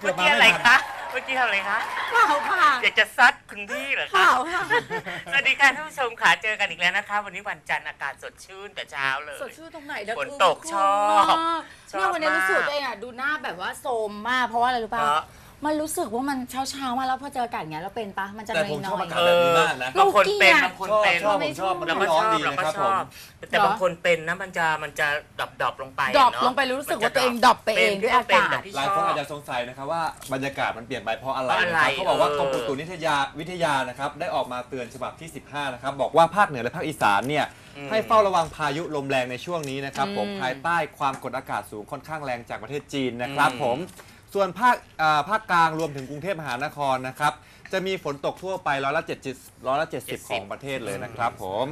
เกืเมื่อบอมากี้อะไรไม่ทันคะ เมื่อกี้ทำอะไรคะ เปล่าค่ะอยากจะซัดคุณพี่เหรอเปคะ ล่าค่ะ สวัสดีค่ะท่านผู้ชมค่ะ เจอกันอีกแล้วนะคะ วันนี้วันจันทร์อากาศสดชื่นแต่เช้าเลย สดชื่นตรงไหนแล้วฝนตกคือชอบมากชอบเนี่ยวันนี้มากรู้สึกตัวเองอะดูหน้าแบบว่าโทรมมากเพราะว่าอะไรรู้เพป่ะราะ มันรู้สึกว่ามันเช้าเช้าๆมาแล้วพอเจออากาศอย่างเงี้ยแล้วเป็นปะมันจะแต่นผมชออบย อากาศเอแบบอนี้มากนะ บางคนเป็นเราบางคนชอบเป็นชอบผมชอบมันเราไม่ก็ร้อชนอบดีเรานะก็ครับชผอม บแต่บางคนเป็นนะมันจะมันจะดับดับๆลงไปดรอปเนะลงไปรู้สึกมันจะว่าตัวเองดรอปไปเองด้วยอากาศ เป็นแต่พี่หลายชคนอบอาจจะสงสัยนะครับว่าบรรยากาศมันเปลี่ยนไปเพราะอะไรเพราะอะไรนะครับเขาบอกว่าเออกรมอุตุนิยาวิทยานะครับได้ออกมาเตือนฉบับที่ 15 นะครับ บอกว่าภาคเหนือและภาคอีสานเนี่ยให้เฝ้าระวังพายุลมแรงในช่วงนี้นะครับผมอืมภายใต้ความกดอากาศสูงค่อนข้างแรงจากประเทศจีนนะครับอืมผม ส่วนภาคอ่าภาคกลางรวมถึงกรุงเทพมหานครนะครับ จะมีฝนตกทั่วไปร้อยละ70ร้อยละ70 ของประเทศเลยนะครับผม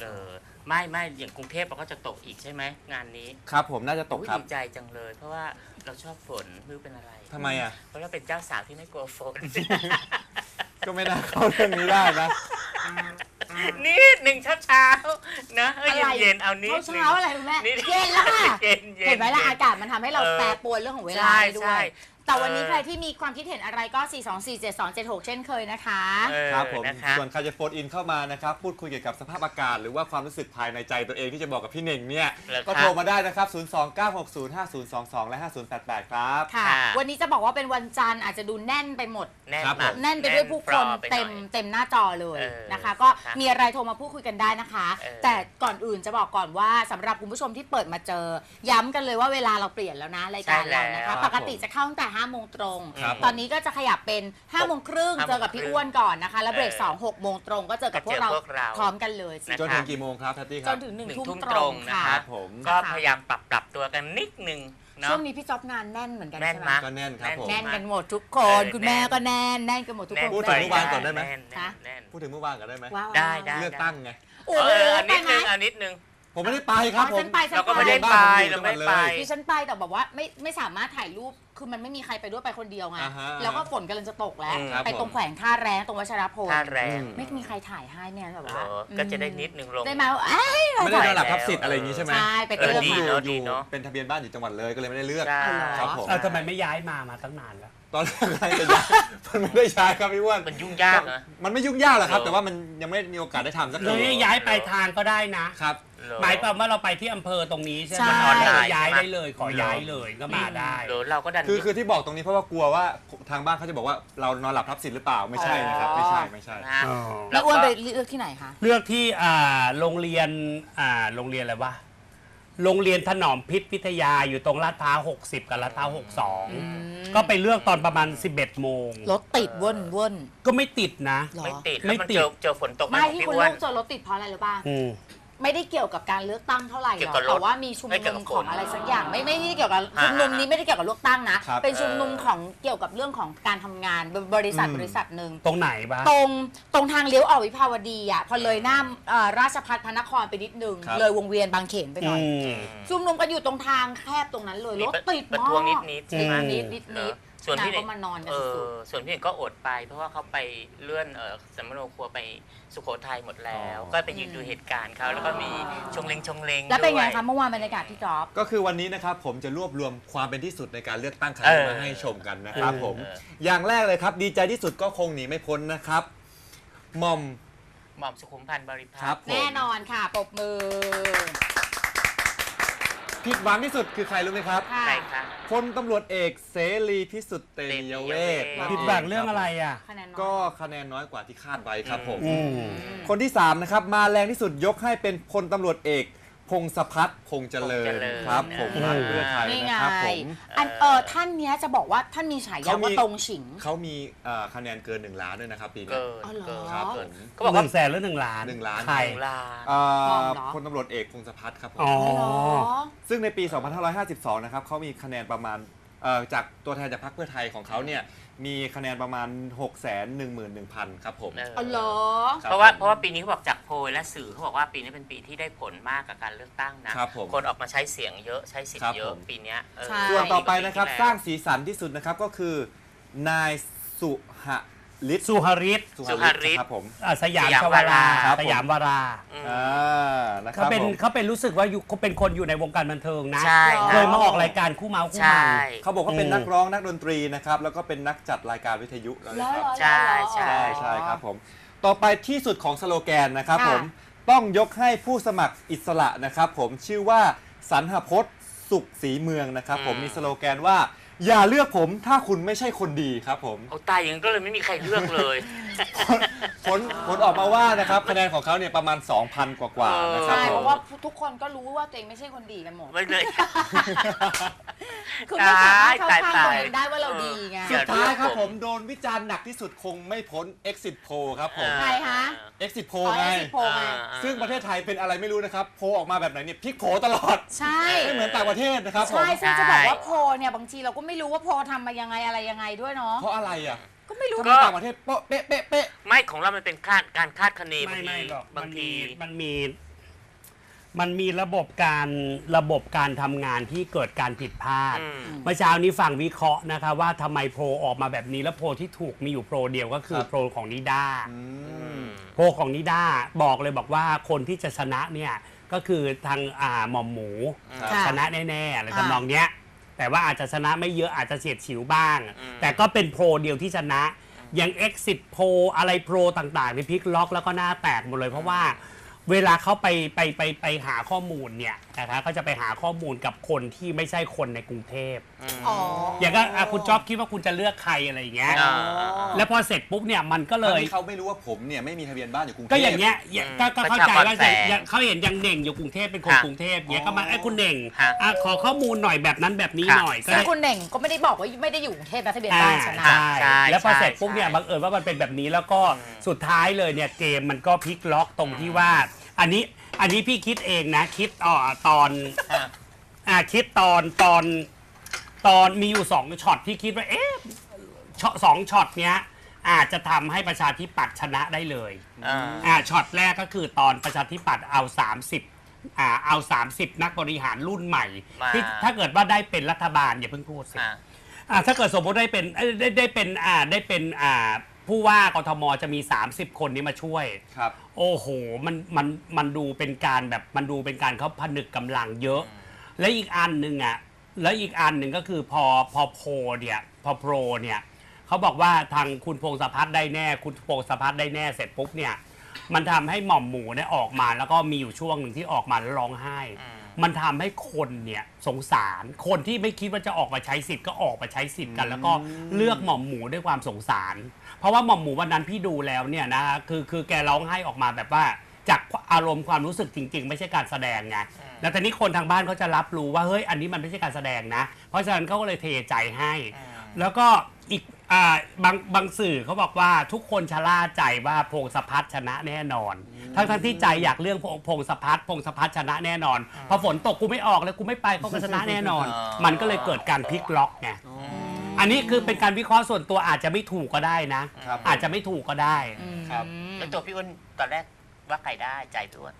เออไม่ไม่อย่างกรุงเทพเราก็จะตกอีกใช่ไหมงานนี้ครับผมน่าจะตกอุ๊ยครับดีใจจังเลย เพราะว่าเราชอบฝนไม่รู้เป็นอะไร ทำไมอะ เพราะเราเป็นเจ้าสาวที่ไม่กลัวฝน ก็ไม่น่าเข้าเรื่องนี้ได้นะ นิดหนึ่งเช้าเช้าๆนะเอออะไร เย็นๆเอานิดเช้าหนึ่ง เช้าๆอะไรคุณแม่นิดเย็นแล้วค่ะเย็นๆเห็นไหมล่ะย็อากาศมันทำให้เราเออ แปรปรวนเรื่องของเวลาใช่ด้วใช่ย แต่วันนี้เออใครที่มีความคิดเห็นอะไรก็ 4 2 4 7 2 7 6 เช่นเคยนะคะ เออครับผมนะคะ ส่วนใครจะโฟนอินเข้ามานะครับ พูดคุยเกี่ยวกับสภาพอากาศ หรือว่าความรู้สึกภายในใจตัวเองที่จะบอกกับพี่เน่งเนี่ย เหรอครับ ก็โทรมาได้นะครับ 029605022 และ 5088 ครับ ค่ะ ค่ะ วันนี้จะบอกว่าเป็นวันจันทร์อาจจะดูแน่นไปหมด แน่นครับผมมาก แน่นไปด้วยผู้คนแน่นปลอไปหเต็มน่อยเต็มหน้าจอเลยเออนะคะ ก็ครับมีอะไรโทรมาพูดคุยกันได้นะคะ เออแต่ก่อนอื่นจะบอกก่อนว่าสำหรับคุณผู้ชมที่เปิดมาเจอ ย้ำกันเลยว่าเวลาเราเปลี่ยนแล้วนะรายการเรานะคะ ปกติจะเข้าตั้งแต่5โมงตรง ครับตอนนี้ก็จะขยับเป็น5โมงครึ่งห้าโมงเจอกับพี่อ้วนก่อนนะคะ แล้วเบรกเออ2 6โมงตรงก็เจอกับพวกเราก็เจอพวกเราพร้อมกันเลยนะจนถึงกี่โมงครับแพตตี้คจรับนถึงหนึ่งหนึ่งทุ่มทุ่มตตรรงงค่ะนะคคะรับผมก็พยายามปรับปรับตัวกันนิดนึงเนาะ ช่วงนี้พี่จ๊อบงานแน่นเหมือนกันแน่นใช่ไหมมาก ก็แน่นครับผม แน่นกันหมดทุกคน เออคุณแม่แน่น ก็แน่นแน่นกันหมดทุกคน พูดถึงเมื่อวานก่อนได้ไหมแน่นแน่นแน่น พูดถึงเมื่อวานกันได้ไหมว้าวได้ได้ เลือกตั้งไงโอ้เอโหออันไปนิดไหมนึงอันนิดนึง ผมไม่ได้ไปครับผอ๋อฉัมนไปฉันเราก็ไม่ได้ไป ไปบ้านผมอยู่เราไม่ได้จังหวัดไปเลยดิฉันไปแต่แบบว่าไม่ไม่สามารถถ่ายรูป คือมันไม่มีใครไปด้วยไปคนเดียวไง อ่าฮะแล้วก็ฝนกำลังจะตกแล้ว อืมครับ ไปตรงแขวงท่าแรงตรงวัชรพลท่าแรงไม่มีใครถ่ายให้เนี่ยแบบเอว่าอก็จะได้นิดนึงลง ได้ไหมว่าเอ้ยไม่ได้ถ่ายนอนหลับทับสิทธิ์อะไรอย่างงี้ใช่ไหมใช่ไปเอเติอมดีมา เนอะอยู่เนอะ เป็นทะเบียนบ้านอยู่จังหวัดเลยก็เลยไม่ได้เลือก ใช่ครับผมเออทำไมไม่ย้ายมามาตั้งนานแล้ว ตอนแรกอะไรจะย้ายมันไม่ได้ใช้ครับพี่อ้วนมันยุ่งยากนะ มันไม่ยุ่งยากหรอกครับเหรอแต่ว่ามันยังไม่มีโอกาสได้ทำสักหรืทีอย้ายไปลายทางก็ได้นะ ครับ เหรอ หมายความว่าเราไปที่อำเภอตรงนี้ใช่ไหมใช่ออนไลน์ใช่ไหมย้ายได้เลยขอย้ายเลยก็มาได้ หรือเราก็ดัน คือคือที่บอกตรงนี้เพราะว่ากลัวว่าทางบ้านเขาจะบอกว่าเรานอนหลับทับสิทธิ์หรือเปล่าไม่ใช่นะครับไม่ใช่ไม่ใช่ นะอ๋อแล้วอ้วนไปเลือกที่ไหนคะ เลือกที่อ่าโรงเรียนอ่าโรงเรียนอะไรวะ โรงเรียนถนอมพิษวิทยาอยู่ตรงลาดพร้าว60 กับลาดพร้าว62 ก็ไปเลือกตอนประมาณ 11 โมง รถติดว่นว่น ก็ไม่ติดนะ หรอ ไม่ติดไม่แล้วมันติด เจอเจอฝนตกไม่ของที่พี่คุณอ้วลูน กเจอรถติดเพราะอะไรหรือเปล่าอืม ไม่ได้เกี่ยวกับการเลือกตั้งเท่าไหร่หเกี่รยอวกับกรถแต่ว่ามีชุมไม่เกี่นุยวมกับของคนอะไรสักอย่างไม่ไม่ได้เกี่ยวกับอ่าชุมนุมนี้ไม่ได้เกี่ยวกับเลือกตั้งนะครับ เป็นชุมนุมเออของเกี่ยวกับเรื่องของการทำงานบริษัทอืม บริษัทหนึ่ง ตรงไหนบ้าง ตรงตรงทางเลี้ยวออกวิภาวดีอะพอเลยหน้าเอ่อราชพัฒพระนครไปนิดนึง ครับ เลยวงเวียนบางเขนไปหอืน่อยมชุมนุมกันอยู่ตรงทางแคบตรงนั้นเลยรถติดประมาท้วงนิดกนิดๆอืใช่ไหมมนิดนิดเหรนิอด ส่วนพี่นางก็มานอนกันเอสุอดส่วนพี่เอกก็อดไป เพราะว่าเขาไปเลื่อนเออสมโนครัวไปสุโขทัยหมดแล้วอ๋อก็ไปยืนดูเหตุการณ์เขาแล้วก็มีชงเลงชงเลงแล้วเป็นไงด้วยคะเมื่อวานบรรยากาศที่จอบก็คือวันนี้นะครับผมจะรวบรวมความเป็นที่สุดในการเลือกตั้งครั้งเอนี้อมาให้ชมกันนะครับเออผมเอออย่างแรกเลยครับ ดีใจที่สุดก็คงหนีไม่พ้นนะครับหม่อมหม่อมสุขุมพันธ์บริพัครัตบรผมแน่นอนค่ะปรบมือ ผิดหวังที่สุดคือใครรู้ไหมครับค่ะ ใครคะ พลตำรวจเอกเสรีพิสุทธิ์เตมียเวทเตมียเวท ผิดหวังเรื่องอะไรอะ คะแนนน้อย ก็คะแนนน้อยกว่าที่คาดไว้ครับผม อืม คนที่ 3 นะครับ มาแรงที่สุดยกให้เป็นพลตำรวจเอก พงศพัฒน์พงษ์เจริญพงษ์เจริญครับผมอืมพรรคเพื่อไทยนี่ไงนะครับผมอันเออท่านเนี้ยจะบอกว่าท่านมีฉายาเขามีว่าตรงฉิง เขามีเอ่อคะแนนเกิน 1 ล้านด้วยนะครับปีนี้เกินอ๋อเหรอ เกินครับเกิผนมเขาบอกหว่านึ่งแสนหรือหนึ่งล้านหนึ่งล้าน ใครหนึ่งล้านเอ่มออมเหรอ พลตำรวจเอกพงศพัฒน์ครับผมอ๋ออ๋อ เหรอ ซึ่งในปี 2552 นะครับเขามีคะแนนประมาณ เอ่อจากตัวแทนจากพรรคเพื่อไทยของเขาเนี่ยมีคะแนนประมาณ 6 1 1 0 0 0 ครับผม เออ อ๋อเหรอ คบเพราะว่าผม เพราะว่าปีนี้เขาบอกจากโพลและสื่อเขาบอกว่าปีนี้เป็นปีที่ได้ผลมากกับการเลือกตั้งนะครับผมคนออกมาใช้เสียงเยอะใช้สิทครัธิ์บเยอะผม ปีเนี้ยเออใช่ ส่วนต่อไปนะครับดีกว่ปีที่แล้วสร้างสีสันที่สุดนะครับก็คือนายสุห ฤทธิ์สุหริตสุสุหหฤฤททธิ์ธิ์ครับผมอ่าสยามสยามชวารา ครับผม สยามวาราอืมอ่านะคเขารับเป็นผมเขาเป็นรู้สึกว่าอยู่เขาเป็นคนอยู่ในวงการบันเทิงนะใช่อ๋อเคยมาออกรายการคู่เมาส์คู่ใช่ มัน เขาบอกว่าเป็นอืมนักร้องนักดนตรีนะครับ แล้วก็เป็นนักจัดรายการวิทยุแล้วเหรนะอครับเหรอใช่ใช่ ใช่ใช่ครับผม ต่อไปที่สุดของสโลแกนนะครับค่ะผมต้องยกให้ผู้สมัครอิสระนะครับผมชื่อว่าสันหพจน์สุขศรีเมืองนะครับผมอืม มีสโลแกนว่า อย่าเลือกผมถ้าคุณไม่ใช่คนดีครับผม เอาตายอย่างนั้นก็เลยไม่มีใครเลือกเลย ผลผลออกมาว่านะครับคะแนนของเขาเนี่ยประมาณ 2,000 กว่าๆนะครับใช่ผเพม ราะว่าทุกคนก็รู้ว่าตัวเองไม่ใช่คนดีกันหมด ไม่เลย คือไม่สามารถเข้าข้างตายตัวตายเองได้ว่าเราดีไงเอสุอดท้ายครับผมโดนวิจารณ์หนักที่สุดคงไม่พ้น exit poll ครับผม ใครคะ exit อ๋ poll อไง exit poll ไงซึ่งประเทศไทยเป็นอะไรไม่รู้นะครับ โพลออกมาแบบไหนเนี่ยพลิกโผตลอด ใช่ ไม่เหมือนต่างประเทศนะครับผม ใช่ซึ่งจะบอกว่าโพลเนี่ยบางทีเราก็ไม่รู้ว่าโพลทำมายังไงอะไรยังไงด้วยเนาะเพราะอะไรอะก็ไม่รู้ ทำไมต่างประเทศเป๊ะเป๊ะเป๊ะเป๊ะ ไม่ของเรามันเป็นคาดการคาดคะเนไม่บางไม่ทีหรอกบางที มันมี มันมีระบบการระบบการทำงานที่เกิดการผิดพลาด อืม เมื่อเช้านี้ฟังวิเคราะห์นะคะ ว่าทำไมโพลออกมาแบบนี้แล้วโพลที่ถูกมีอยู่โพลเดียวก็คือโพลของนิด้า อืม โพลของนิด้าบอกเลยบอกว่าคนที่จะชนะเนี่ยก็คือทางอ่าหม่อมหมู ค่ะ ชนะแน่ๆอะไรอ่าทำนองเนี้ย แต่ว่าอาจจะชนะไม่เยอะอาจจะเฉียดฉิวบ้าง อืม แต่ก็เป็นโพลเดียวที่ชนะ อย่าง exit โพลอะไรโพลต่างๆในพลิกล็อกแล้วก็หน้าแตกหมดเลยเพราะว่า เวลาเขาไปไปไปไปหาข้อมูลเนี่ยนะคะเขาจะไปหาข้อมูลกับคนที่ไม่ใช่คนในกรุงเทพมอ๋ออย่างก็อะคุณจ๊อบคิดว่าคุณจะเลือกใครอะไรอย่างเงี้ยอ่าแล้วพอเสร็จปุ๊บเนี่ยมันก็เลอันยนี้เขาไม่รู้ว่าผมเนี่ยไม่มีทะเบียนบ้านอยู่กรุงเทพ ก็อย่างเงี้ยอย่าอืมก็ก็เข้าใจประชากรว่าแฝงอย่างเขาเห็นยังเน่งอยู่กรุงเทพเป็นคนค่ะกรุงเทพเงี้ยอ๋อก็มาไอ้คุณเน่งค่ะอะขอข้อมูลหน่อยแบบนั้นแบบนี้ค่ะหน่อยก็ซึ่งได้คุณเน่งก็ไม่ได้บอกว่าไม่ได้อยู่กรุงเทพนะทะเบียนอ่าบ้านชนะใช่ใช่แล้วพอใช่เสร็จปุ๊บเนี่ยใช่ บังเอิญว่ามันเป็นแบบนี้แล้วก็อืมสุดท้ายเลยเนี่ยเกมมันก็พลิกล็อกตรงที่ว่า อันนี้อันนี้พี่คิดเองนะ คิดอ่อตอนอะอ่าคิดตอนตอนตอนมีอยู่สองช็อตที่คิดว่าเอ๊ะช็อตสองช็อตเนี้ย อาจจะทำให้ประชาธิปัตย์ชนะได้เลย อ่าอ่าช็อตแรกก็คือตอนประชาธิปัตย์เอา 30อ่าเอา 30 นักบริหารรุ่นใหม่มา ที่ถ้าเกิดว่าได้เป็นรัฐบาลอย่าเพิ่งพูดสิอะ อ่าถ้าเกิดสมมติได้เป็นเอ้ยได้ได้เป็นอ่าได้เป็นอ่า ผู้ว่ากทมจะมี 30 คนนี้มาช่วย ครับ โอ้โห มันมันมันดูเป็นการแบบมันดูเป็นการเขาผนึกกำลังเยอะ และอีกอันหนึ่งอะ แล้วอีกอันหนึ่งก็คือพอพอโพลเนี่ยพอโปรเนี่ยเขาบอกว่าทางคุณพงศพัฒน์ได้แน่ คุณพงศพัฒน์ได้แน่เสร็จปุ๊บเนี่ย มันทำให้หม่อมหมูเนี่ยออกมาแล้วก็มีอยู่ช่วงหนึ่งที่ออกมาแล้วร้องไห้ อืม มันทำให้คนเนี่ยสงสาร คนที่ไม่คิดว่าจะออกมาใช้สิทธิ์ก็ออกมาใช้สิทธิ์กัน แล้วก็เลือกหม่อมหมูด้วยความสงสาร เพราะว่าหม่อมหมูวันนั้นพี่ดูแล้วเนี่ยนะคือคือแกร้องไห้ออกมาแบบว่าจากอารมณ์ความรู้สึกจริง ๆ ไม่ใช่การแสดงไงแล้วตอนนี้คนทางบ้านเขาจะรับรู้ว่าเฮ้ยอันนี้มันไม่ใช่การแสดงนะ เพราะฉะนั้นเขาก็เลยเทใจให้ แล้วก็ อีกอ่าบางบางสื่อเขาบอกว่าทุกคนชะล่าใจว่าพงศพัฒน์ชนะแน่นอน ทั้งทั้งที่ใจอยากเรื่องพงพงศพัฒน์พงศพัฒน์ชนะแน่นอนพอฝนตกกูไม่ออกเลยกูไม่ไปเขาก็ชนะแน่นอน อ๋อ มันก็เลยเกิดการพลิกล็อกไงอันนี้คือเป็นการวิเคราะห์ส่วนตัวอาจจะไม่ถูกก็ได้นะ ครับอาจจะไม่ถูกก็ได้ ครับ แล้วตัวพี่อ้นตอนแรกว่าใครได้ใจพี่อ้น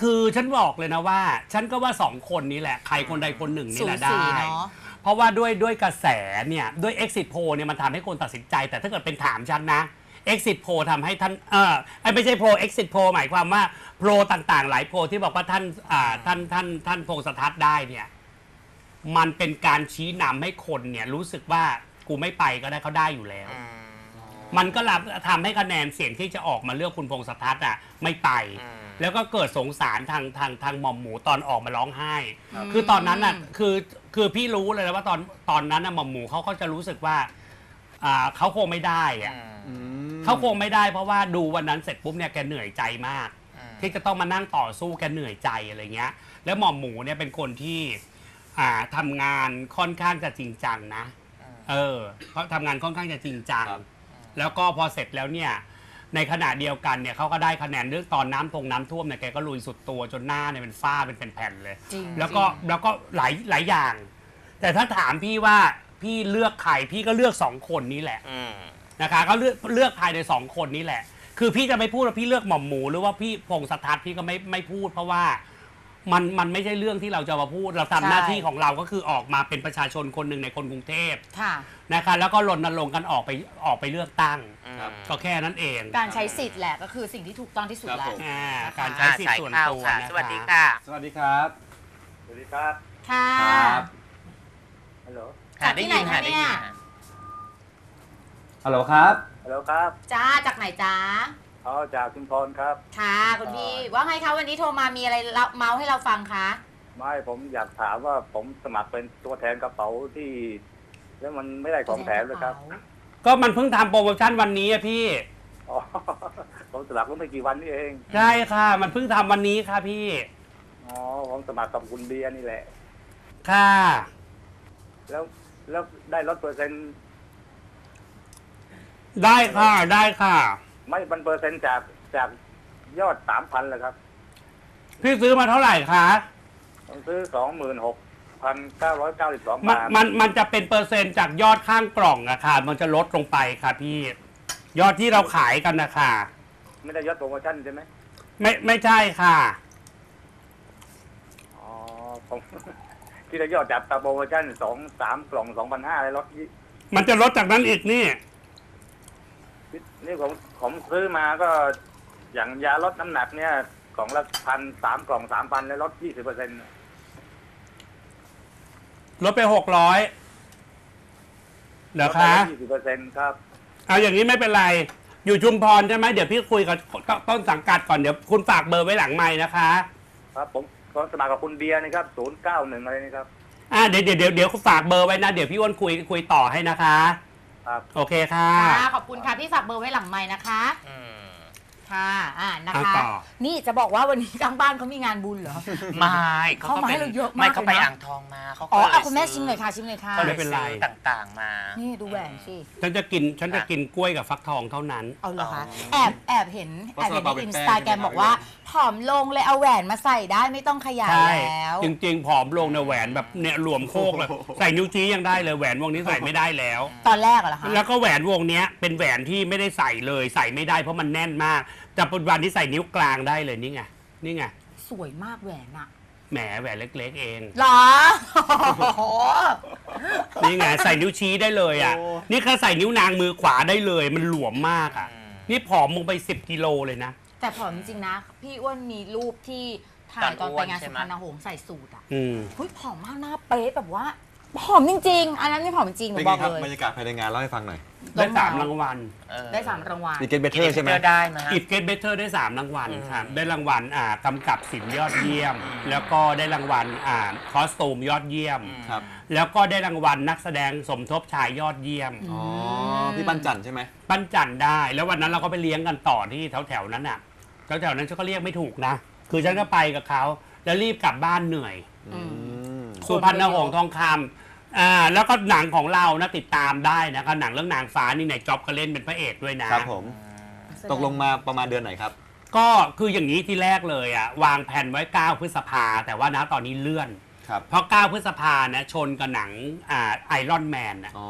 คือฉันบอกเลยนะว่า ฉันก็ว่าสองคนนี้แหละ ใครคนใดคนหนึ่งนี่สูแหละสีได้ เนาะ เพราะว่าด้วยด้วยกระแสเนี่ยด้วย exit poll เนี่ยมันทำให้คนตัดสินใจ แต่ถ้าเกิดเป็นถามฉันนะ exit poll ทำให้ท่านเออไอ้ไม่ใช่ pro exit poll หมายความว่า pro ต่างๆ หลายโพลที่บอกว่าท่านอ่าท่านท่านท่านพงศทัศน์ได้เนี่ยมันเป็นการชี้นำให้คนเนี่ยรู้สึกว่ากูไม่ไปก็ได้เขาได้อยู่แล้ว อืมมันก็รับทำให้คะแนนเสียงที่จะออกมาเลือกคุณพงศทัศน์อะไม่ไป อืม แล้วก็เกิดสงสารทางทางทางหม่อมหมูตอนออกมาร้องไห้ ครับ คือตอนนั้นน่ะคือคือพี่รู้เลยนะว่าตอนตอนนั้นน่ะหม่อมหมูเขาก็จะรู้สึกว่าอ่าเขาคงไม่ได้อะอืม เขาคงไม่ได้เพราะว่าดูวันนั้นเสร็จปุ๊บเนี่ยแกเหนื่อยใจมากอืมที่จะต้องมานั่งต่อสู้แกเหนื่อยใจอะไรเงี้ย แล้วหม่อมหมูเนี่ยเป็นคนที่อ่าทำงานค่อนข้างจะจริงจังนะ เออเขาทำงานค่อนข้างจะจริงจัง ครับ แล้วก็พอเสร็จแล้วเนี่ย ในขณะเดียวกันเนี่ยเขาก็ได้คะแนนเรื่องตอนน้ำทงน้ำท่วมเนี่ยแกก็ลุยสุดตัวจนหน้าเนี่ยเป็นฝ้าเป็นแผ่นๆเลย จริง แล้วก็จริงแล้วก็หลายหลายอย่าง แต่ถ้าถามพี่ว่าพี่เลือกใครพี่ก็เลือกสองคนนี้แหละ อืม นะคะก็เลือกเลือกภายในสองคนนี้แหละ คือพี่จะไม่พูดว่าพี่เลือกหม่อมหมู หรือว่าพี่พงศทัศน์พี่ก็ไม่ไม่พูดเพราะว่า มันมันไม่ใช่เรื่องที่เราจะมาพูด เราทำใช่หน้าที่ของเราก็คือออกมาเป็นประชาชนคนหนึ่งในคนกรุงเทพค่ะ นะคะ แล้วก็รณรงค์กันออกไปออกไปเลือกตั้ง ครับ ก็แค่นั้นเองการใช้สิทธิ์แหละก็คือสิ่งที่ถูกต้องที่สุดครับแหละผม อ่านะคะการใช้อ่าสิทสายธิ์ส่วนข้าวตัวค่ะนะสวัสดีคะค่ะ สวัสดีครับ สวัสดีครับ ค่ะครับฮัลโหล จากที่ไหนคะได้เนี่ยิยค่ะฮัลโหลครับ ฮัลโหลครับ จ้าจากไหนจ้า อ๋อจากชุมพรครับ ค่ะคุณพี่ว่าไงคะวันนี้โทรมามีอะไรเล่าเมาส์ให้เราฟังคะไม่ผมอยากถามว่าผมสมัครเป็นตัวแทนกระเป๋าที่ แล้วมันไม่ได้ของแถมเลยครับ ก็มันเพิ่งทำโปรโมชั่นวันนี้อะพี่อ๋อผมสมัครเมื่อไม่กี่วันนี่เองใช่ค่ะ มันเพิ่งทำวันนี้ค่ะพี่อ๋อผมสมัครกับคุณเบียร์นี่แหละ ค่ะ แล้วแล้วได้ลดเปอร์เซ็นต์ได้ค่ะได้ค่ะ ไม่มันเปอร์เซ็นต์จากจากยอดสามพันเลยครับ พี่ซื้อมาเท่าไหร่คะผมซื้อสองหมื่นหกพันเก้าร้อยเก้าสิบสองมันบาทมันมันจะเป็นเปอร์เซ็นต์จากยอดข้างกล่องอะค่ะ มันจะลดลงไปค่ะพี่ ยอดที่เราขายกันนะคะไม่ได้ยอดโปรโมชั่นใช่ไหมไม่ไม่ใช่ค่ะ อ๋อผมที่ได้ยอดจากโปรโมชั่นสองสามกล่องสองพันห้าเลยลดยี่มันจะลดจากนั้นอีกนี่ นี่ผมผมซื้อมาก็อย่างยาลดน้ำหนักเนี่ยกล่องละพันสามกล่องสามพันแล้วลดยี่สิบเปอร์เซ็นต์ลดไปหกร้อยเดี๋ยวคะยี่สิบเปอร์เซ็นต์ครับ เอาอย่างนี้ไม่เป็นไร อยู่ชุมพรใช่ไหมเดี๋ยวพี่คุยกับต้นสังกัดก่อนเดี๋ยวคุณฝากเบอร์ไว้หลังไม้นะคะ ครับผมก็สมัครกับคุณเบียร์นะครับศูนย์เก้าหนึ่งอะไรนี่ครับอ่าเดี๋ยวเดี๋ยวเดี๋ยวเดี๋ยวฝากเบอร์ไว้นะ เดี๋ยวพี่อ้วนคุยคุยต่อให้นะคะ ครับ โอเคค่ะค่ะขอบคุณค่ะพี่ฝากเบอร์ไว้หลังไม้นะคะ อืม ค่ะอ่านะเอาคะ ต่อ นี่จะบอกว่าวันนี้ทางบ้านเขามีงานบุญเหรอ ไม่เขาเข้าก็มาให้เป็นเราเยอะมากไม่เขาไปเลยนะ อ่างทองมาเขาก็อ๋อเลยเอาคุณแม่ซื้ชิมหน่อยค่ะชิมหน่อยค่ะ ก็เลไม่ยเป็นไร ซื้อต่างๆมานี่ ดูแหวนสิ ฉันจะกินฉันจะกินกล้วยกับฟักทองเท่านั้น เอาเหรอคะ อ๋อ แอบแอบเห็นเพแอราะบเห็นในซาลาเปาเป็นอินแป้สงตาแกรมใช่ไหมบอกว่าผอมลงเลยเอาแหวนมาใส่ได้ไม่ต้องขยายใช่แล้ว จริงๆ ผอมลงเนี่ยแหวนแบบเนี่ยหลวมโคกเลยใส่นิ้วชี้ยังได้เลยแหวนวงนี้ใส่ไม่ได้แล้ว ตอนแรกเหรอคะแล้วก็แหวนวงเนี้ยเป็นแหวนที่ไม่ได้ใส่เลยใส่ไม่ได้เพราะมันแน่นมาก แต่ปัจจุบันที่ใส่นิ้วกลางได้เลยนี่ไงนี่ไงสวยมากแหวนอะแหมแหวนเล็ก ๆ เองเหรอโอ้โหนี่ไงใส่นิ้วชี้ได้เลยอะโอ้นี่แค่ใส่นิ้วนางมือขวาได้เลย มันหลวมมากอะอืมนี่ผอมลงไป 10 กิโลเลยนะ แต่ผอมจริงๆนะ พี่อ้วนมีรูปที่ถ่ายตอนไปงานสุพรรณหงส์ใส่สูทอะอืม เฮ้ยผอมมากหน้าเป๊ะแบบว่าผอมจริง ๆ อันนั้นไม่ผอมจริงหนูเป็นบไงอกครับเลย บรรยากาศภายในงานเล่าให้ฟังหน่อย ได้สามรางวัล เออได้สามรางวัลดีเกตเบเตอร์ใช่ไหม Indicator ได้ไหมฮะอิ t เกตเบเตอร์ได้ 3 รางวัลอืม ครับได้รางวัลอ่ากำกับสินยอดเยี่ยม แล้วก็ได้รางวัลอ่าคอสตูมยอดเยี่ยม ครับ แล้วก็ได้รางวัลนักแสดงสมทบชายยอดเยี่ยม อ๋อ พี่ปั้นจันใช่ไหม ปั้นจันได้ แล้ววันนั้นเราก็ไปเลี้ยงกันต่อที่แถวๆนั้นน่ะแถวๆนั้นฉันก็เรียกไม่ถูกนะ คือฉันก็ไปกับเขาแล้วรีบกลับบ้านเหนื่อย อืมอืมสุพรรณหงส์ทองคำ อ่าแล้วก็หนังของเรานะติดตามได้นะคะหนังเรื่องนางฟ้านี่ในจ็อบก็เล่นเป็นพระเอกด้วยนะครับผม ตกลงมาประมาณเดือนไหนครับ ก็คืออย่างนี้ที่แรกเลยอะวางแผนไว้ 9 พฤษภา แต่ว่านะตอนนี้เลื่อน ครับ เพราะ 9 พฤษภานะชนกับหนังอ่าไอรอนแมนนะอ๋อ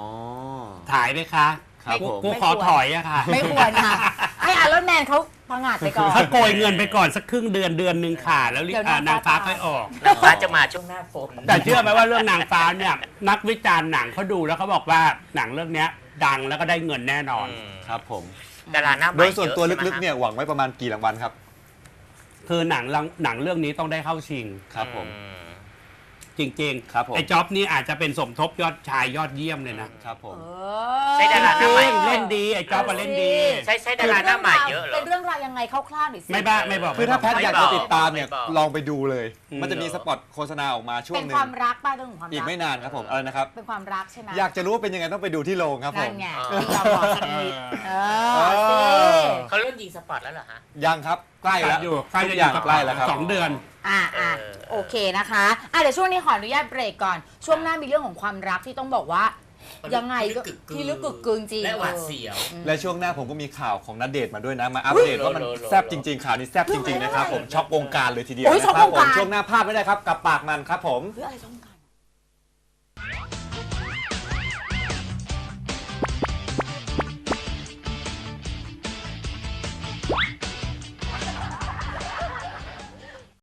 ถ่ายไหมคะครับกูผม กูขอถอยอะค่ะ ไม่ควรค่ะให้อารอนแมนเขา พังงาดไปก่อนเขาโกยเงินไปก่อนสักครึ่งเดือนเดือนหนึ่งค่ะ แล้วเดี๋ยวอ่านางนางฟ้าฟ้า ค่อยออก นางฟ้าจะมาช่วงหน้าฝนแต่เชื่อไหมว่าเรื่องนางฟ้าเนี่ยนักวิจารณ์หนังเขาดูแล้วเขาบอกว่าหนังเรื่องเนี้ย ดังแล้วก็ได้เงินแน่นอนอืมครับผม ดาราหน้าใหม่โดยส่วนตัวเยอะลึกๆใช่ไหมเนี่ยหวังไว้ประมาณกี่รางวัลครับ คือหนังเรื่องหนังเรื่องนี้ต้องได้เข้าชิง ครับผม อืม จริงครับผม ไอ้จ็อบนี่อาจจะเป็นสมทบยอดชายยอดเยี่ยมเลยนะครับผมเอใช่ดาราหจน้าใหม่ริงเล่นดีไอ้จ๊อบมาเล่นดี ใช่ใช่ดาราหน้าใหม่เยอะเหรอ เป็นเรื่องราวยังไงคร่าวๆหน่อยสิ ไม่บ้าไม่บอกคือถ้าแพทย์ไม่อยากบอจะกติดตามเนี่ยไม่บอก ลองไปดูเลยอืมมันจะมีสปอตโฆษณาออกมาช่วเป็งนหนึ่คงวามรักป้าเรื่องของความรัอีกไม่นานครับผมอะไรนะครับ เป็นความรักใช่ไหมอยากจะรู้ว่าเป็นยังไงต้องไปดูที่โรงครับผนั่มนไงเออที่เราบอกสักนิดเอเออสิอเขาเริ่มยิงสปอตแล้วเหรอฮะ ยังครับ ใกล้แล้วอยู่ใกล้ทุจะกออย่างยู่ใกล้แล้วครับ สองเดือน อ่าอ่าเออโอเคนะคะอะเดี๋ยวช่วงนี้ขออนุญาตเบรกก่อน ช่วงหน้ามีเรื่องของความรักที่ต้องบอกว่า ยังไงก็ที่ลึกกึกกึงจริง และหวาดเสียว และช่วงหน้าผมก็มีข่าวของนัดเดทมาด้วยนะ มาอัปเดตอุ๊ยว่ามันโลโลโล แซบจริง ๆ ข่าวนี้แซบจริง ๆ นะครับ ผมช็อกวงการเลยทีเดียวโอ้ยนะช็อกครับวงผมการช่วงหน้าพลาดไม่ได้ครับ กับปากมันครับผมเฮ้ยอะไรต้องการ